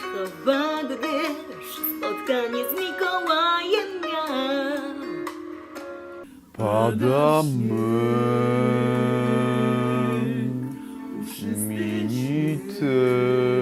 chowa, gdyż spotkanie z Mikołajem miał. Padamy minity. I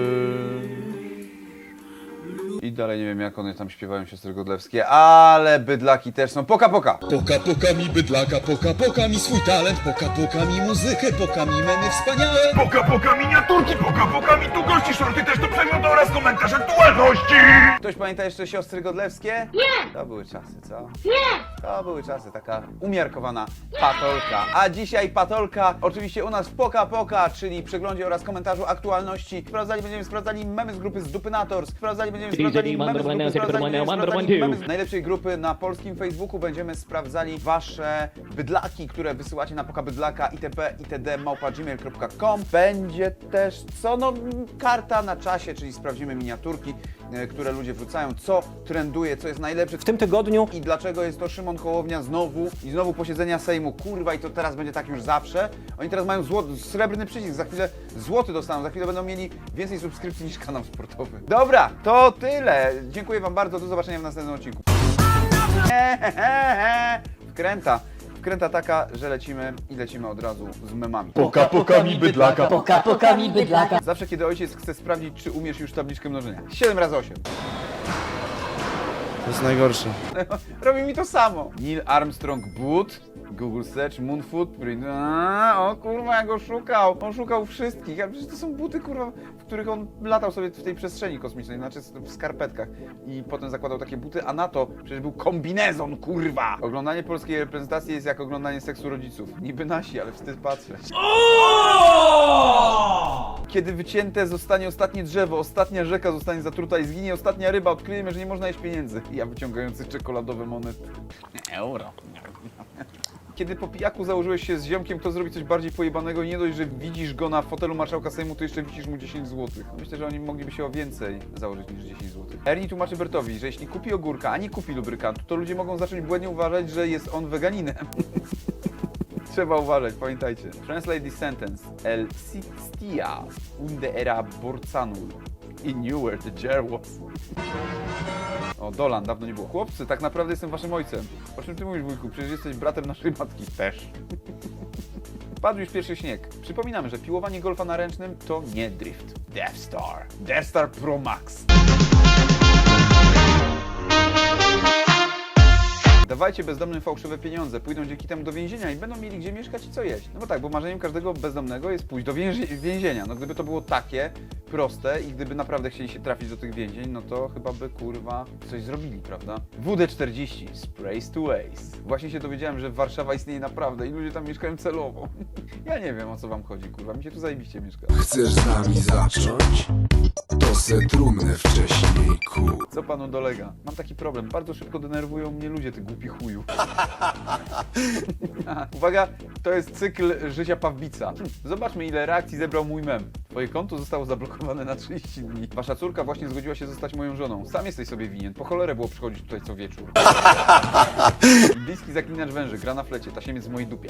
dalej nie wiem jak one tam śpiewają siostry Godlewskie, ale bydlaki też są. Poka poka! Poka poka mi bydlaka, poka poka mi swój talent, poka poka mi muzykę, poka mi memy wspaniałe. Poka poka miniaturki, poka poka mi tu gości, shorty też do przeglądu oraz komentarz aktualności. Ktoś pamięta jeszcze siostry Godlewskie? Nie! To były czasy, co? Nie! To były czasy, taka umiarkowana patolka. A dzisiaj patolka, oczywiście u nas w Poka Poka, czyli przeglądzie oraz komentarzu aktualności. Sprawdzali będziemy sprawdzali memy z grupy z Dupynators. Sprawdzali będziemy sprawdzali sprawdzali memy z najlepszej grupy na polskim Facebooku. Będziemy sprawdzali wasze bydlaki, które wysyłacie na Poka Bydlaka itp. itd. Będzie też co? No karta na czasie, czyli sprawdzimy miniaturki, które ludzie wrzucają, co trenduje, co jest najlepsze W tym tygodniu i dlaczego jest to Szymon Hołownia znowu i znowu posiedzenia Sejmu. Kurwa i to teraz będzie tak już zawsze. Oni teraz mają złoty, srebrny przycisk, za chwilę złoty dostaną, za chwilę będą mieli więcej subskrypcji niż kanał sportowy. Dobra, to tyle. Dziękuję wam bardzo, do zobaczenia w następnym odcinku. Wkręta. Wkręta taka, że lecimy i lecimy od razu z memami. Poka poka mi bydlaka, Poka, poka mi bydlaka. Zawsze kiedy ojciec chce sprawdzić, czy umiesz już tabliczkę mnożenia. 7 razy 8. To jest najgorsze. Robi mi to samo. Neil Armstrong Boot, Google Search, Moon Footprint. A, o kurwa, jak go szukał. On szukał wszystkich, a przecież to są buty, kurwa, w których on latał sobie w tej przestrzeni kosmicznej, znaczy w skarpetkach. I potem zakładał takie buty, a na to przecież był kombinezon, kurwa. Oglądanie polskiej reprezentacji jest jak oglądanie seksu rodziców. Niby nasi, ale wstyd patrzeć. Kiedy wycięte zostanie ostatnie drzewo, ostatnia rzeka zostanie zatruta i zginie ostatnia ryba, odkryjemy, że nie można jeść pieniędzy. Ja wyciągający czekoladowe monety. Euro. Kiedy po pijaku założyłeś się z ziomkiem, kto zrobi coś bardziej pojebanego i nie dość, że widzisz go na fotelu marszałka Sejmu, to jeszcze wisisz mu 10 zł. Myślę, że oni mogliby się o więcej założyć niż 10 zł. Ernie tłumaczy Bertowi, że jeśli kupi ogórka, a nie kupi lubrykantu, to ludzie mogą zacząć błędnie uważać, że jest on weganinem. Trzeba uważać, pamiętajcie. Translate this sentence. El Sistia unde era Borzanul. I knew where the jar was. O, Dolan, dawno nie było. Chłopcy, tak naprawdę jestem waszym ojcem. O czym ty mówisz, wujku? Przecież jesteś bratem naszej matki. Też. Padł już pierwszy śnieg. Przypominamy, że piłowanie golfa na ręcznym to nie drift. Death Star. Death Star Pro Max. Dawajcie bezdomnym fałszywe pieniądze, pójdą dzięki temu do więzienia i będą mieli gdzie mieszkać i co jeść. No bo tak, bo marzeniem każdego bezdomnego jest pójść do więzi więzienia. No gdyby to było takie proste i gdyby naprawdę chcieli się trafić do tych więzień, no to chyba by kurwa coś zrobili, prawda? WD-40, Sprays to Waste. Właśnie się dowiedziałem, że Warszawa istnieje naprawdę i ludzie tam mieszkają celowo. Ja nie wiem o co wam chodzi, kurwa, mi się tu zajebiście mieszka. Chcesz z nami zacząć? To se trumnę wcześniej, ku. Co panu dolega? Mam taki problem. Bardzo szybko denerwują mnie ludzie, ty głupi chuju. Uwaga, to jest cykl życia Pawbica. Zobaczmy, ile reakcji zebrał mój mem. Twoje konto zostało zablokowane na 30 dni. Wasza córka właśnie zgodziła się zostać moją żoną. Sam jesteś sobie winien. Po cholerę było przychodzić tutaj co wieczór. Bliski zaklinacz węży, gra na flecie. Tasiemiec w mojej dupie.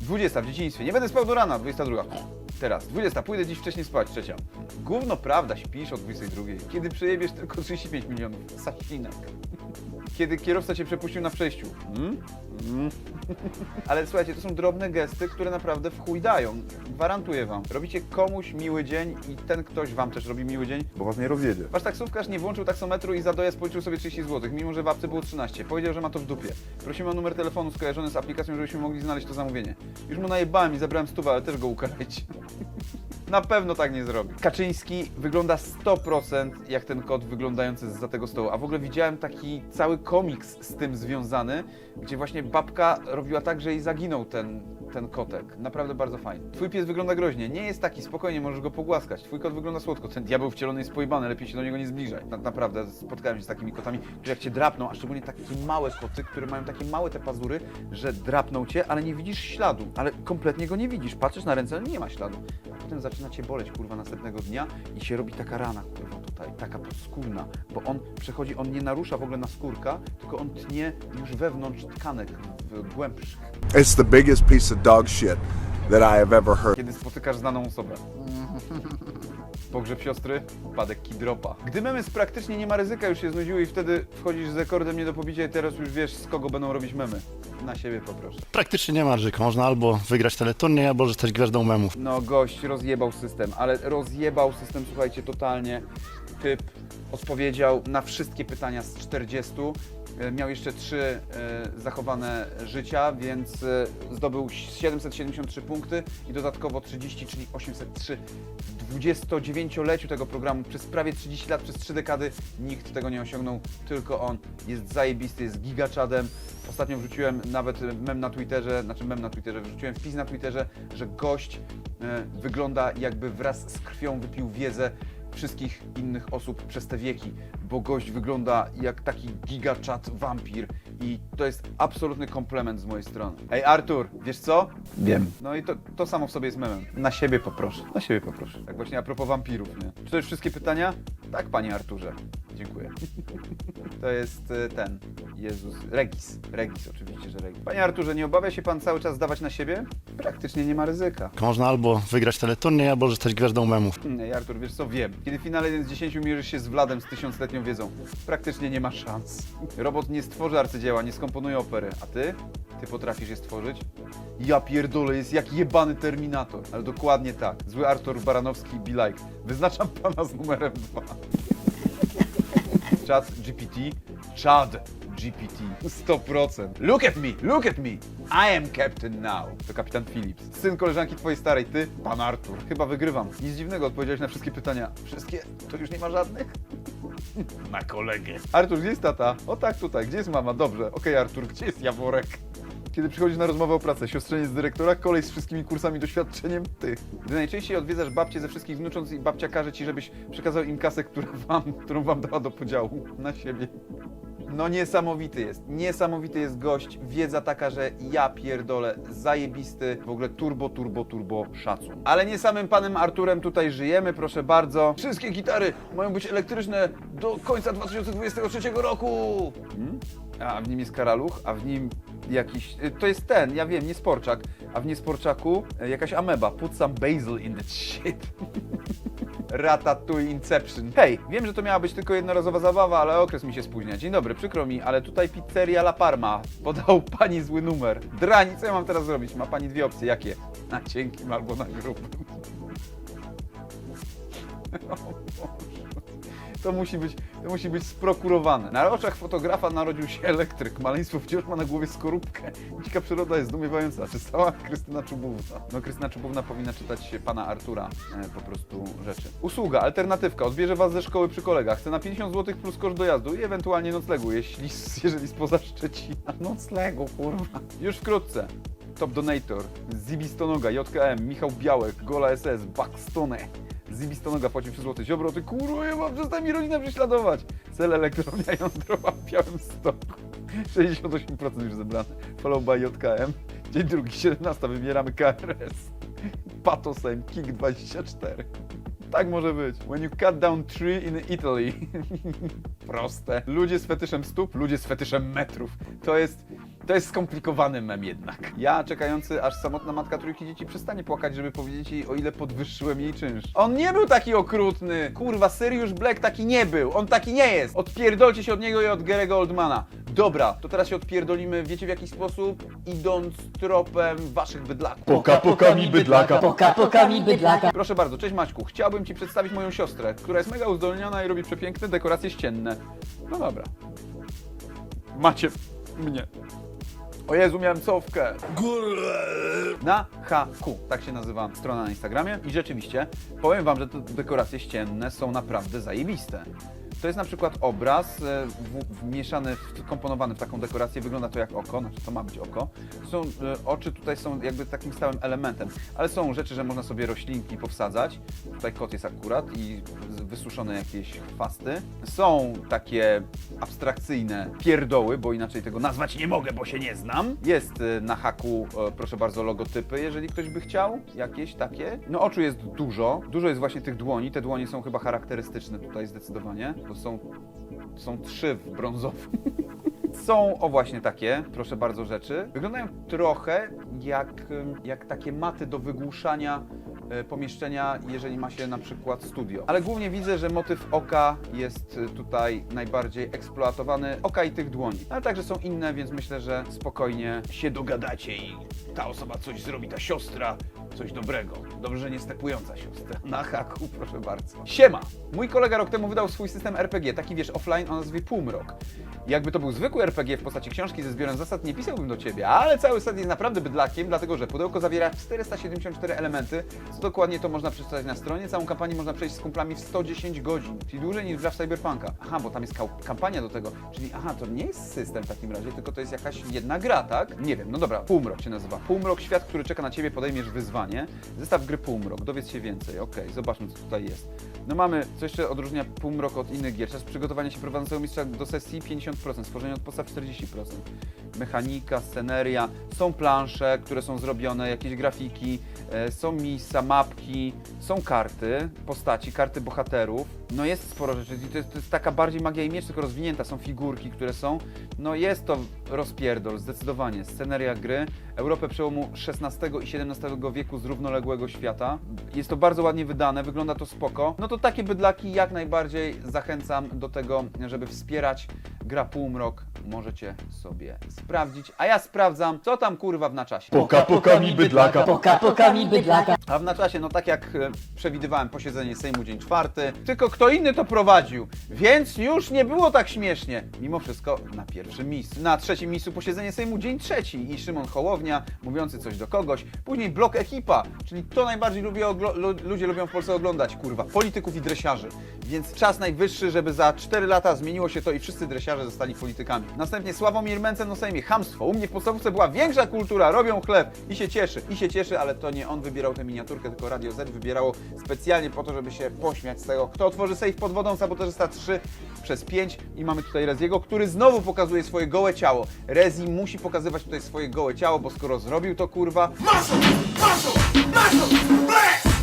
20 w dzieciństwie. Nie będę spał do rana. 22. Teraz. 20. Pójdę dziś wcześniej spać. Trzecia. Gówno prawda, śpisz o 22. Kiedy przejebiesz tylko 35 milionów. Sasinak. Kiedy kierowca cię przepuścił na przejściu. Hmm? Hmm. Ale słuchajcie, to są drobne gesty, które naprawdę w chuj dają. Gwarantuję wam. Robicie komuś miły dzień i ten ktoś wam też robi miły dzień, bo was nie rozjedzie. Wasz taksówkarz nie włączył taksometru i za dojazd policzył sobie 30 zł, mimo że w apce było 13. Powiedział, że ma to w dupie. Prosimy o numer telefonu skojarzony z aplikacją, żebyśmy mogli znaleźć to zamówienie. Już mu najebałem i zabrałem stówę, ale też go ukarajcie. Na pewno tak nie zrobi. Kaczyński wygląda 100% jak ten kot wyglądający za tego stołu. A w ogóle widziałem taki cały komiks z tym związany, gdzie właśnie babka robiła tak, że jej zaginął ten, ten kotek. Naprawdę bardzo fajnie. Twój pies wygląda groźnie. Nie jest taki, spokojnie, możesz go pogłaskać. Twój kot wygląda słodko. Ten diabeł wcielony jest pojebany, lepiej się do niego nie zbliżać. Na, naprawdę, spotkałem się z takimi kotami, które jak cię drapną, a szczególnie takie małe koty, które mają takie małe te pazury, że drapną cię, ale nie widzisz śladu. Ale kompletnie go nie widzisz. Patrzysz na ręce, ale nie ma śladu. A potem zaczyna cię boleć, kurwa, następnego dnia i się robi taka rana, kurwa, tutaj, taka podskórna, bo on przechodzi, on nie narusza w ogóle naskórka, tylko on tnie już wewnątrz tkanek w głębszych, It's the biggest piece of dog shit that I have ever heard. kiedy spotykasz znaną osobę. Pogrzeb siostry, upadek kidropa. Gdy memy z praktycznie nie ma ryzyka już się znudziły i wtedy wchodzisz z rekordem nie do pobicia i teraz już wiesz z kogo będą robić memy. Na siebie poproszę. Praktycznie nie ma ryzyka. Można albo wygrać teleturniej, albo zostać gwiazdą memów. No gość rozjebał system, ale rozjebał system, słuchajcie, totalnie. Typ odpowiedział na wszystkie pytania z 40. E, Miał jeszcze 3 e, zachowane życia, więc e, zdobył 773 punkty i dodatkowo 30, czyli 803 w 29-leciu tego programu. Przez prawie 30 lat, przez 3 dekady nikt tego nie osiągnął, tylko on. Jest zajebisty, jest gigaczadem. Ostatnio wrzuciłem nawet mem na Twitterze, znaczy mem na Twitterze, wrzuciłem wpis na Twitterze, że gość wygląda jakby wraz z krwią wypił wiedzę wszystkich innych osób przez te wieki, bo gość wygląda jak taki gigaczat wampir i to jest absolutny komplement z mojej strony. Ej Artur, wiesz co? Wiem. No i to, to samo w sobie jest memem. Na siebie poproszę. Na siebie poproszę. Tak właśnie a propos wampirów, nie? Czy to już wszystkie pytania? Tak, panie Arturze. Dziękuję. To jest e, ten. Jezus. Regis. Regis, oczywiście, że Regis. Panie Arturze, nie obawia się pan cały czas zdawać na siebie? Praktycznie nie ma ryzyka. Można albo wygrać teleturniej, albo zostać gwiazdą memów. Ej, Artur, wiesz co, wiem. Kiedy w finale 1 z 10 mierzysz się z Wladem z tysiącletnią wiedzą, praktycznie nie ma szans. Robot nie stworzy arcydzieła, nie skomponuje opery, a ty? Ty potrafisz je stworzyć? Ja pierdolę, jest jak jebany Terminator. Ale dokładnie tak. Zły Artur Baranowski be like. Wyznaczam pana z numerem 2. Chat GPT. Chad GPT. 100%. Look at me, look at me. I am captain now. To kapitan Phillips. Syn koleżanki twojej starej, ty, pan Artur. Chyba wygrywam. Nic dziwnego, odpowiedziałeś na wszystkie pytania. Wszystkie? To już nie ma żadnych? Na kolegę. Artur, gdzie jest tata? O tak, tutaj. Gdzie jest mama? Dobrze. Okej, Artur, gdzie jest Jaworek? Kiedy przychodzisz na rozmowę o pracę, siostrzeniec dyrektora, kolej z wszystkimi kursami, doświadczeniem, ty. Gdy najczęściej odwiedzasz babcię ze wszystkich wnucząc i babcia każe ci, żebyś przekazał im kasę, która wam, którą wam dała do podziału na siebie. No niesamowity jest, niesamowity jest gość, wiedza taka, że ja pierdolę, zajebisty, w ogóle turbo, turbo, turbo szacun. Ale nie samym panem Arturem tutaj żyjemy, proszę bardzo. Wszystkie gitary mają być elektryczne do końca 2023 roku! Hmm? A w nim jest karaluch, a w nim jakiś, y, to jest ten, ja wiem, nie sporczak, a w niesporczaku y, jakaś ameba, put some basil in that shit. Ratatouille Inception. Hej, wiem, że to miała być tylko jednorazowa zabawa, ale okres mi się spóźnia. Dzień dobry, przykro mi, ale tutaj pizzeria La Parma. Podał pani zły numer. Drani, co ja mam teraz zrobić? Ma pani dwie opcje. Jakie? Na cienkim albo na grubym. To musi, być, to musi być sprokurowane. Na oczach fotografa narodził się elektryk. Maleństwo wciąż ma na głowie skorupkę. Dzika przyroda jest zdumiewająca. Czy stała Krystyna Czubówna? No Krystyna Czubówna powinna czytać pana Artura e, po prostu rzeczy. Usługa, alternatywka. Odbierze was ze szkoły przy kolegach. Cena 50 zł plus koszt dojazdu i ewentualnie noclegu, jeśli, jeżeli spoza Szczecina. Noclegu, kurwa. Już wkrótce. Top Donator, Zibi Stonoga, JKM, Michał Białek, Gola SS, Buckstone. Zibi Stonoga płaci 3 zł. Ziobro, ty kurwa, ja mam rodzinę prześladować. Cel elektrownia jądrowa w Białym Stoku. 68% już zebrane. Follow by JKM. Dzień drugi, 17. Wybieramy KRS. Patosem, Kick 24. Tak może być. When you cut down tree in Italy. Proste. Ludzie z fetyszem stóp, ludzie z fetyszem metrów. To jest, to jest skomplikowany mem jednak. Ja, czekający, aż samotna matka trójki dzieci przestanie płakać, żeby powiedzieć jej, o ile podwyższyłem jej czynsz. On nie był taki okrutny. Kurwa, Sirius Black taki nie był. On taki nie jest. Odpierdolcie się od niego i od Gary'ego Oldmana. Dobra, to teraz się odpierdolimy, wiecie w jaki sposób? Idąc tropem waszych bydlaków. Poka pokami bydlaka. Poka pokami bydlaka. Proszę bardzo, cześć Maćku. Chciałbym Ci przedstawić moją siostrę, która jest mega uzdolniona i robi przepiękne dekoracje ścienne. No dobra. Macie mnie. O Jezu, miałem cofkę. Na HQ, tak się nazywa strona na Instagramie. I rzeczywiście, powiem Wam, że te dekoracje ścienne są naprawdę zajebiste. To jest na przykład obraz e, w, wmieszany, wkomponowany w taką dekorację. Wygląda to jak oko, znaczy to ma być oko. Są, e, oczy tutaj są jakby takim stałym elementem, ale są rzeczy, że można sobie roślinki powsadzać. Tutaj kot jest akurat i wysuszone jakieś chwasty. Są takie abstrakcyjne pierdoły, bo inaczej tego nazwać nie mogę, bo się nie znam. Jest e, na haku, proszę bardzo, logotypy, jeżeli ktoś by chciał. Jakieś takie. No oczu jest dużo. Dużo jest właśnie tych dłoni. Te dłonie są chyba charakterystyczne tutaj zdecydowanie. To są, są trzy w brązowym. Są, o właśnie takie, proszę bardzo, rzeczy. Wyglądają trochę jak, jak takie maty do wygłuszania e, pomieszczenia, jeżeli ma się na przykład studio. Ale głównie widzę, że motyw oka jest tutaj najbardziej eksploatowany, oka i tych dłoni. Ale także są inne, więc myślę, że spokojnie się dogadacie i ta osoba coś zrobi, ta siostra, coś dobrego. Dobrze, że nie stepująca siostra. Na haku, proszę bardzo. Siema! Mój kolega rok temu wydał swój system RPG, taki wiesz, offline o nazwie Półmrok. Jakby to był zwykły RPG w postaci książki ze zbiorem zasad, nie pisałbym do ciebie, ale cały set jest naprawdę bydlakiem, dlatego że pudełko zawiera 474 elementy. Co dokładnie to można przeczytać na stronie. Całą kampanię można przejść z kumplami w 110 godzin, czyli dłużej niż w Cyberpunka. Aha, bo tam jest kampania do tego, czyli aha, to nie jest system w takim razie, tylko to jest jakaś jedna gra, tak? Nie wiem, no dobra, Półmrok się nazywa. Półmrok, świat, który czeka na ciebie, podejmiesz wyzwanie. Zestaw gry Półmrok, dowiedz się więcej. Okej, zobaczmy, co tutaj jest. No mamy, co jeszcze odróżnia Półmrok od innych gier. Czas przygotowania się prowadzącego mistrza do sesji 50%, stworzenie od podstaw 40%. Mechanika, sceneria, są plansze, które są zrobione, jakieś grafiki, e, są miejsca, mapki, są karty postaci, karty bohaterów. No jest sporo rzeczy i to jest, to jest taka bardziej magia i miecz, tylko rozwinięta. Są figurki, które są. No jest to rozpierdol, zdecydowanie. Sceneria gry, Europę przełomu XVI i XVII wieku z równoległego świata. Jest to bardzo ładnie wydane, wygląda to spoko. No to takie bydlaki jak najbardziej zachęcam do tego, żeby wspierać gra Półmrok. Możecie sobie sprawdzić, a ja sprawdzam, co tam kurwa w naczasie. Poka poka mi bydlaka. Poka, poka mi bydlaka. A w naczasie, no tak jak e, przewidywałem, posiedzenie Sejmu dzień czwarty, tylko kto inny to prowadził, więc już nie było tak śmiesznie. Mimo wszystko na pierwszym miejscu. Na trzecim miejscu posiedzenie Sejmu dzień trzeci i Szymon Hołownia mówiący coś do kogoś. Później blok ekipa, czyli to najbardziej lubię oglo- lu- ludzie lubią w Polsce oglądać, kurwa, polityków i dresiarzy. Więc czas najwyższy, żeby za 4 lata zmieniło się to i wszyscy dresiarze zostali politykami. Następnie Sławomir Mencen o Sejmie, hamstwo. U mnie w podstawówce była większa kultura, robią chleb i się cieszy. I się cieszy, ale to nie on wybierał tę miniaturkę, tylko Radio Z wybierało specjalnie po to, żeby się pośmiać z tego. Kto otworzy sejf pod wodą, sabotażysta 3 przez 5 i mamy tutaj Reziego, który znowu pokazuje swoje gołe ciało. Rezi musi pokazywać tutaj swoje gołe ciało, bo skoro zrobił to kurwa...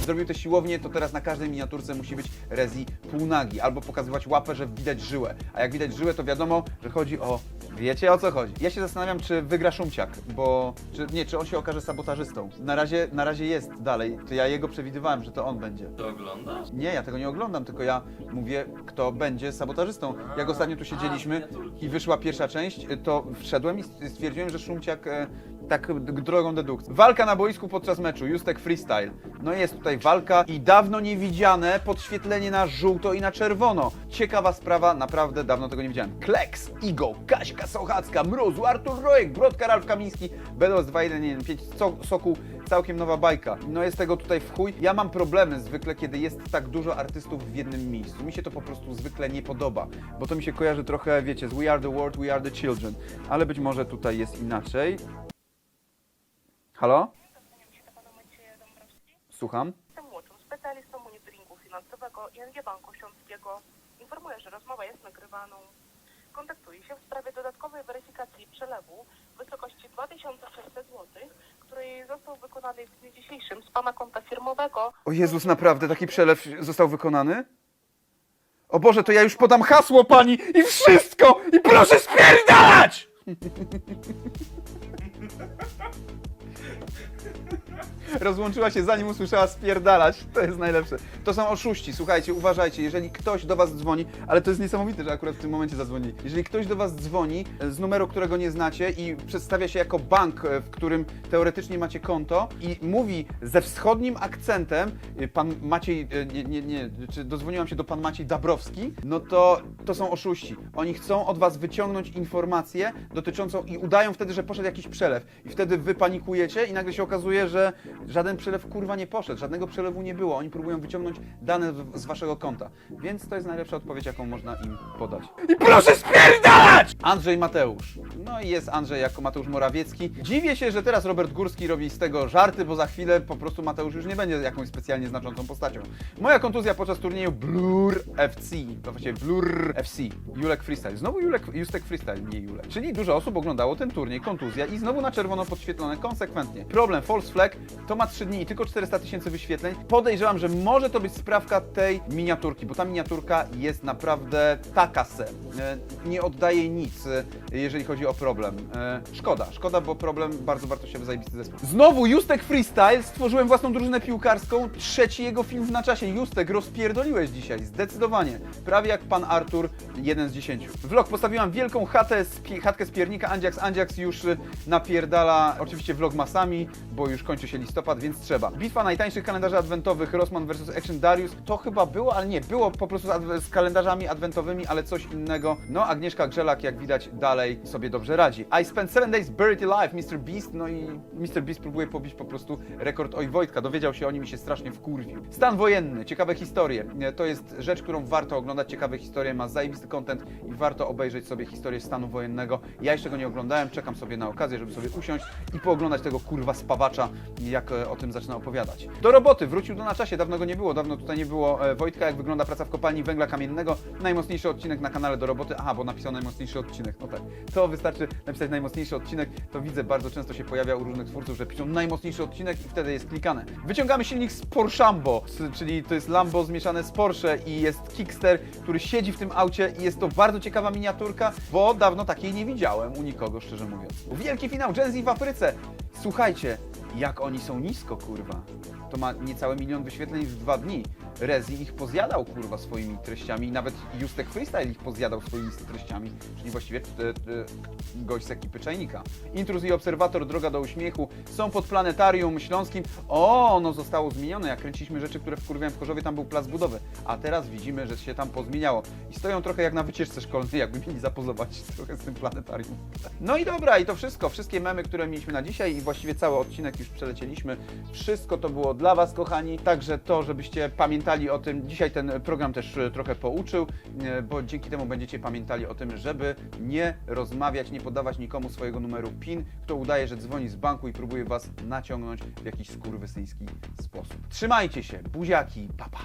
Zrobił te siłownie, to teraz na każdej miniaturce musi być Rezi półnagi, albo pokazywać łapę, że widać żyłę. A jak widać żyłę, to wiadomo, że chodzi o... Wiecie o co chodzi. Ja się zastanawiam, czy wygra Szumciak, bo... Czy, nie, czy on się okaże sabotażystą. Na razie, na razie jest dalej. To ja jego przewidywałem, że to on będzie. To oglądasz? Nie, ja tego nie oglądam, tylko ja mówię, kto będzie sabotażystą. Jak ostatnio tu siedzieliśmy i wyszła pierwsza część, to wszedłem i stwierdziłem, że Szumciak e, tak drogą dedukcji. Walka na boisku podczas meczu, Justek Freestyle. No jest tutaj walka i dawno niewidziane podświetlenie na żółto i na czerwono. Ciekawa sprawa, naprawdę dawno tego nie widziałem. Kleks, Igo, Kaśka Sochacka, Mrozu, Artur Rojek, Brodka, Ralf Kamiński, Bedos 2115, so, Sokół, całkiem nowa bajka. No jest tego tutaj w chuj. Ja mam problemy zwykle, kiedy jest tak dużo artystów w jednym miejscu. Mi się to po prostu zwykle nie podoba, bo to mi się kojarzy trochę, wiecie, z We Are The World, We Are The Children. Ale być może tutaj jest inaczej. Halo? Słucham? Jestem młodszym specjalistą monitoringu finansowego ING Banku Śląskiego. Informuję, że rozmowa jest nagrywaną. Kontaktuję się w sprawie dodatkowej weryfikacji przelewu w wysokości 2600 zł, który został wykonany w dniu dzisiejszym z Pana konta firmowego O Jezus, naprawdę taki przelew został wykonany? O Boże, to ja już podam hasło pani i wszystko! I proszę spierdalać! Rozłączyła się zanim usłyszała spierdalać. To jest najlepsze. To są oszuści. Słuchajcie, uważajcie, jeżeli ktoś do was dzwoni, ale to jest niesamowite, że akurat w tym momencie zadzwoni. Jeżeli ktoś do was dzwoni e, z numeru, którego nie znacie i przedstawia się jako bank, e, w którym teoretycznie macie konto i mówi ze wschodnim akcentem, e, pan Maciej, nie, nie, nie, czy dozwoniłam się do pan Maciej Dabrowski, no to to są oszuści. Oni chcą od was wyciągnąć informację dotyczącą i udają wtedy, że poszedł jakiś przelew. I wtedy wy panikujecie i nagle się okazuje, że żaden przelew kurwa nie poszedł, żadnego przelewu nie było. Oni próbują wyciągnąć dane w- z waszego konta. Więc to jest najlepsza odpowiedź, jaką można im podać. I proszę spierdalać! Andrzej Mateusz. No i jest Andrzej jako Mateusz Morawiecki. Dziwię się, że teraz Robert Górski robi z tego żarty, bo za chwilę po prostu Mateusz już nie będzie jakąś specjalnie znaczącą postacią. Moja kontuzja podczas turnieju Blur FC. To właściwie Blur FC. Julek Freestyle. Znowu Julek, Justek Freestyle, nie Julek. Czyli dużo osób oglądało ten turniej, kontuzja i znowu na czerwono podświetlone konsekwencje konsekwentnie. Problem False Flag to ma 3 dni i tylko 400 tysięcy wyświetleń. Podejrzewam, że może to być sprawka tej miniaturki, bo ta miniaturka jest naprawdę taka se. E, Nie oddaje nic, e, jeżeli chodzi o problem. E, Szkoda, szkoda, bo problem bardzo wartościowy, zajebisty zespół. Znowu Justek Freestyle, stworzyłem własną drużynę piłkarską. Trzeci jego film na czasie. Justek, rozpierdoliłeś dzisiaj, zdecydowanie. Prawie jak pan Artur, jeden z dziesięciu. Vlog, postawiłam wielką chatę z, chatkę z piernika. Andziax, Andziax już napierdala oczywiście vlogmasami, bo już kończy się listopad, więc trzeba. Bitwa najtańszych kalendarzy adwentowych, Rosman vs Action Darius, to chyba było, ale nie, było po prostu z, z kalendarzami adwentowymi, ale coś innego. No, Agnieszka Grzelak, jak widać, dalej sobie dobrze radzi. I spent 7 days buried alive, Mr. Beast, no i Mr. Beast próbuje pobić po prostu rekord Oj Wojtka, dowiedział się o nim i się strasznie wkurwił. Stan wojenny, ciekawe historie. To jest rzecz, którą warto oglądać, ciekawe historie, ma zajebisty content i warto obejrzeć sobie historię stanu wojennego. Ja jeszcze go nie oglądałem, czekam sobie na okazję, żeby sobie usiąść i pooglądać tego kurwa spawacza, jak e, o tym zaczyna opowiadać. Do roboty, wrócił do na czasie, dawno go nie było, dawno tutaj nie było e, Wojtka, jak wygląda praca w kopalni węgla kamiennego. Najmocniejszy odcinek na kanale do roboty, aha, bo napisał najmocniejszy odcinek, no tak. To wystarczy napisać najmocniejszy odcinek, to widzę, bardzo często się pojawia u różnych twórców, że piszą najmocniejszy odcinek i wtedy jest klikane. Wyciągamy silnik z Porszambo, czyli to jest Lambo zmieszane z Porsche i jest Kickster, który siedzi w tym aucie i jest to bardzo ciekawa miniaturka, bo dawno takiej nie widziałem u nikogo, szczerze mówiąc. Wielki finał Gen Z w Afryce. Słuchajcie, jak oni są nisko, kurwa. To ma niecałe milion wyświetleń w dwa dni. Rezi ich pozjadał, kurwa, swoimi treściami nawet Justek Freestyle ich pozjadał swoimi treściami, czyli właściwie e, e, gość z ekipy Czajnika. Intruz i Obserwator, Droga do Uśmiechu są pod Planetarium Śląskim. O, ono zostało zmienione. Jak kręciliśmy rzeczy, które wkurwiałem w Chorzowie, tam był plac budowy. A teraz widzimy, że się tam pozmieniało. I stoją trochę jak na wycieczce szkolnej, jakby mieli zapozować trochę z tym planetarium. No i dobra, i to wszystko. Wszystkie memy, które mieliśmy na dzisiaj i właściwie cały odcinek już już przelecieliśmy. Wszystko to było dla Was, kochani. Także to, żebyście pamiętali o tym. Dzisiaj ten program też e, trochę pouczył, e, bo dzięki temu będziecie pamiętali o tym, żeby nie rozmawiać, nie podawać nikomu swojego numeru PIN, kto udaje, że dzwoni z banku i próbuje Was naciągnąć w jakiś skurwysyński sposób. Trzymajcie się, buziaki, papa.